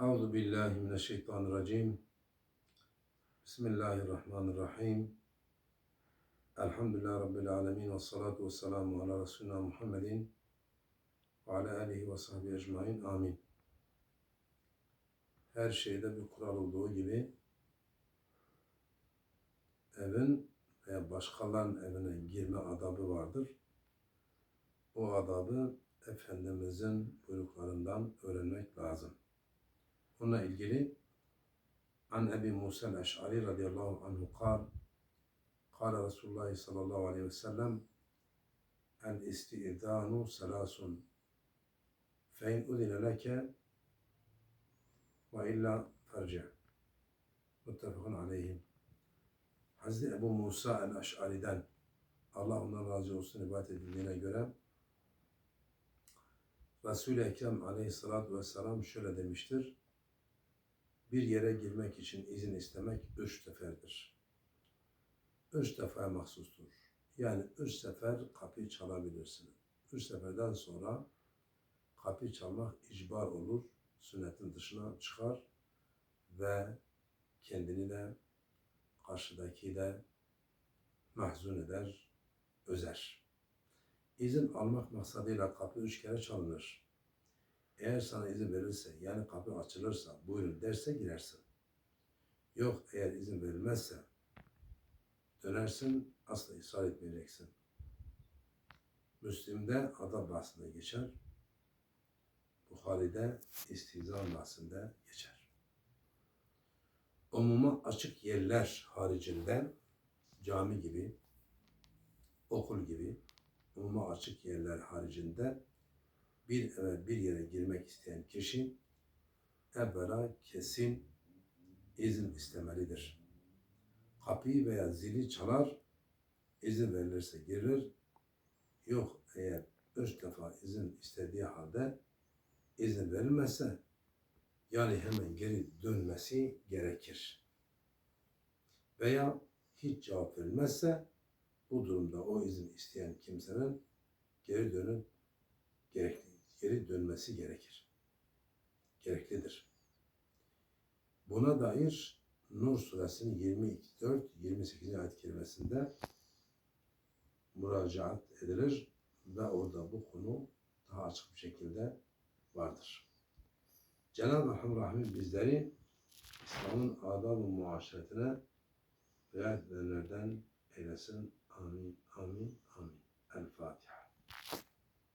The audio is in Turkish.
Euzu billahi mineşşeytanirracim. Bismillahirrahmanirrahim. Elhamdülillahi Rabbil alemin ve salatu ve selamu ala Resulina Muhammedin ve ala alihi ve sahbihi ecmain. Amin. Her şeyde bir kural olduğu gibi evin veya başkalarının evine girme adabı vardır. O adabı Efendimizin buyruklarından öğrenmek lazım. Bununla ilgili An Ebi Musa el-Eş'ari radıyallahu anhu kal Kale Resulullah sallallahu aleyhi ve sellem El isti'danu selasun fe in udine leke ve illa ferce muttefakun aleyhim Hazreti Ebu Musa el-Eş'ari'den Allah ondan razı olsun ibadet edildiğine göre Resul-i Ekrem aleyhissalatü vesselam şöyle demiştir. Bir yere girmek için izin istemek üç seferdir. Üç defa mahsustur. Yani üç sefer kapıyı çalabilirsin. Üç seferden sonra kapıyı çalmak icbar olur, sünnetin dışına çıkar ve kendini de karşıdaki de mahzun eder, özer. İzin almak maksadıyla kapı üç kere çalınır. Eğer sana izin verirse, yani kapı açılırsa, buyurun derse girersin. Yok eğer izin verilmezse, dönersin, asla ısrar etmeyeceksin. Müslim'de adab bahsinde geçer. Bukhari'de istizan bahsinde geçer. Umuma açık yerler haricinde cami gibi, okul gibi, umuma açık yerler haricinde bir eve bir yere girmek isteyen kişi evvela kesin izin istemelidir. Kapıyı veya zili çalar, izin verilirse girir. Yok eğer üç defa izin istediği halde izin verilmezse yani hemen geri dönmesi gerekir. Veya hiç cevap verilmezse bu durumda o izin isteyen kimsenin geri dönün gerekli, geri dönmesi gerekir. Gereklidir. Buna dair Nur suresinin 24 28. ayet kelimesinde müracaat edilir ve orada bu konu daha açık bir şekilde vardır. Cenab-ı Hak Rahim bizleri İslam'ın adab-ı muaşeretine riayet edenlerden eylesin.